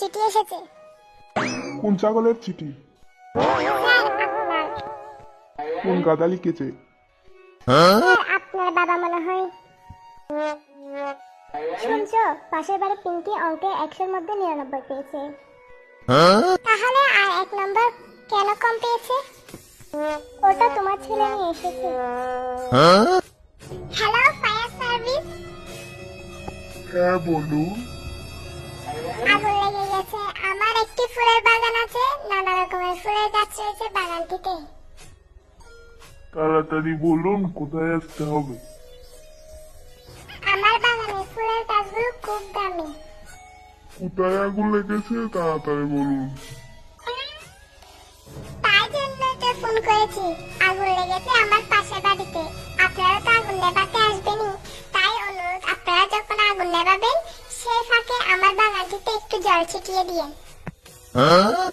চিঠি এসেছে। কোন ছাগলের চিঠি? কোন গাদা লিখেছে আপনার বাবা মনে হয় শুনছো পাশের বাড়ি পিঙ্কি অঙ্কে একশোর মধ্যে নিরানব্বই পেয়েছে। তাহলে আর এক নম্বর কেন কম পেয়েছে? ওটা তোমার ছেলে নিয়ে এসেছে। হ্যালো ফায়ার সার্ভিস হ্যাঁ বলুন। ফুলের বাগান আছে? নানা রকমের ফুলের গাছ রয়েছে বাগানটিতে। তাড়াতাড়ি বলুন কোথায় আসতে হবে? আমার বাগানে ফুলের গাছগুলো খুব দামি। কোথায় আগুন লেগেছে? তাড়াতাড়ি বলুন। তাই জন্য তো ফোন করেছি। আগুন লেগেছে আমার পাশের বাড়িতে। আপনারা তো আগুন নেভাতে আসবেনই। তাই অনুরোধ আপনারা যখন আগুন নেভাবেন সেই ফাঁকে আমার বাগানটিতে একটু জল ছিটিয়ে দিয়েন। 嗯？